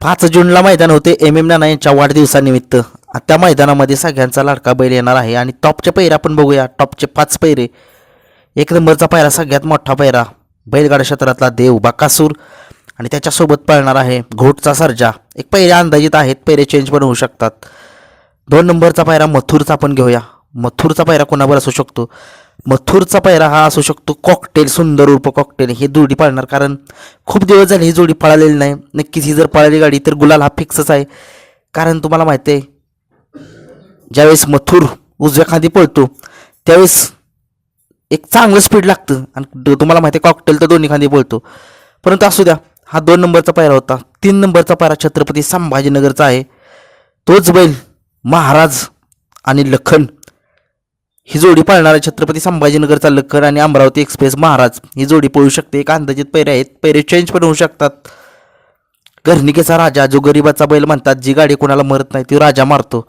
पाच जूनला मैदान होते. एम एम नाना यांच्या वाढदिवसानिमित्त त्या मैदानामध्ये सगळ्यांचा लाडका बैल येणार आहे. आणि टॉपचे पैरे आपण बघूया. टॉपचे पाच पैरे. एक नंबरचा पायरा सगळ्यात मोठा पायरा. बैलगाडा क्षेत्रातला देव बाकासूर. आणि त्याच्यासोबत पळणार आहे घोटचा सर्जा. एक पैरे अंदाजित आहेत. पैरे चेंज पण होऊ शकतात. दोन नंबरचा पायरा मथुरचा आपण घेऊया. मथुरचा पायरा कोणावर असू शकतो? मथुरचा पायरा हा असू शकतो कॉकटेल सुंदर उर्फ कॉकटेल हे जोडी पाळणार. कारण खूप दिवस झाले ही जोडी पळालेली नाही. नक्कीच ही जर पळाली गाडी तर गुलाल हा फिक्सच आहे. कारण तुम्हाला माहिती आहे ज्यावेळेस मथुर उजव्या खांदी पळतो त्यावेळेस एक चांगलं स्पीड लागतं. आणि तुम्हाला माहिती आहे कॉकटेल तर दोन्ही खांदी पळतो. परंतु असू द्या हा दोन नंबरचा पायरा होता. तीन नंबरचा पायरा छत्रपती संभाजीनगरचा आहे. तोच बैल महाराज आणि लखन ही जोडी पाळणारा छत्रपती संभाजीनगरचा लखन आणि अमरावती एक्सप्रेस महाराज. ही जोडी पळू शकते एक अंदाजित पैरे आहेत. पैरे चेंज पण होऊ शकतात. घरनिकेचा राजा जो गरिबाचा बैल म्हणतात जी गाडी कोणाला मरत नाही ती राजा मारतो.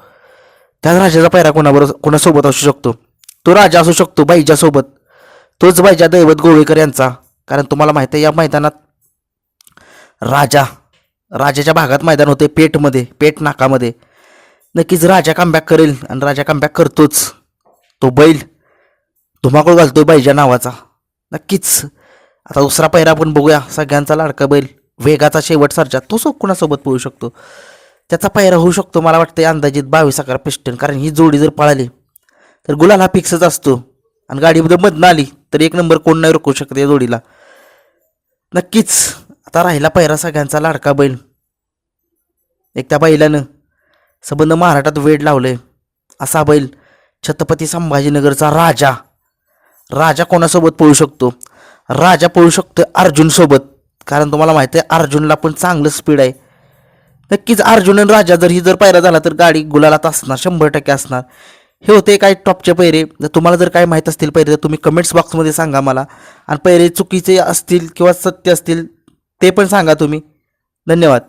त्या राजाचा पैरा कोणाबरोबर कोणासोबत असू शकतो? तो राजा असू शकतो बाईजासोबत. तोच बाईजा दैवत गोवेकर यांचा. कारण तुम्हाला माहिती आहे या मैदानात राजा राजाच्या भागात मैदान होते पेठमध्ये पेठ नाकामध्ये. नक्कीच राजा कमबॅक करेल आणि राजा कमबॅक करतोच. तो बैल धुमाकूळ घालतोय बैजा नावाचा. नक्कीच. आता दुसरा पहिरा आपण बघूया. सगळ्यांचा लाडका बैल वेगाचा शेवट सरजा तो सो कुणासोबत पळू शकतो? त्याचा पायरा होऊ शकतो मला वाटतं अंदाजित बावीस अकरा पिस्टन कारण ही जोडी जर पळाली तर गुलाल हा फिक्सच असतो. आणि गाडीमध्ये मधनं आली तर एक नंबर कोण नाही रोखू शकत या जोडीला. नक्कीच. आता राहिला पायरा सगळ्यांचा लाडका बैल. एक त्या बैलानं संबंध महाराष्ट्रात वेड लावले असा बैल छत्रपती संभाजीनगरचा राजा. राजा कोणासोबत पळू शकतो? राजा पळू शकतो अर्जुनसोबत. कारण तुम्हाला माहिती आहे अर्जुनला पण चांगलं स्पीड आहे. नक्कीच अर्जुन आणि राजा जर ही जर पायरा झाला तर गाडी गुलालात असणार शंभर टक्के असणार. हे होते काही टॉपचे पैरे. जर तुम्हाला जर काय माहीत असतील पैरे तर तुम्ही कमेंट्स बॉक्समध्ये सांगा मला. आणि पैरे चुकीचे असतील किंवा सत्य असतील ते पण सांगा तुम्ही. धन्यवाद.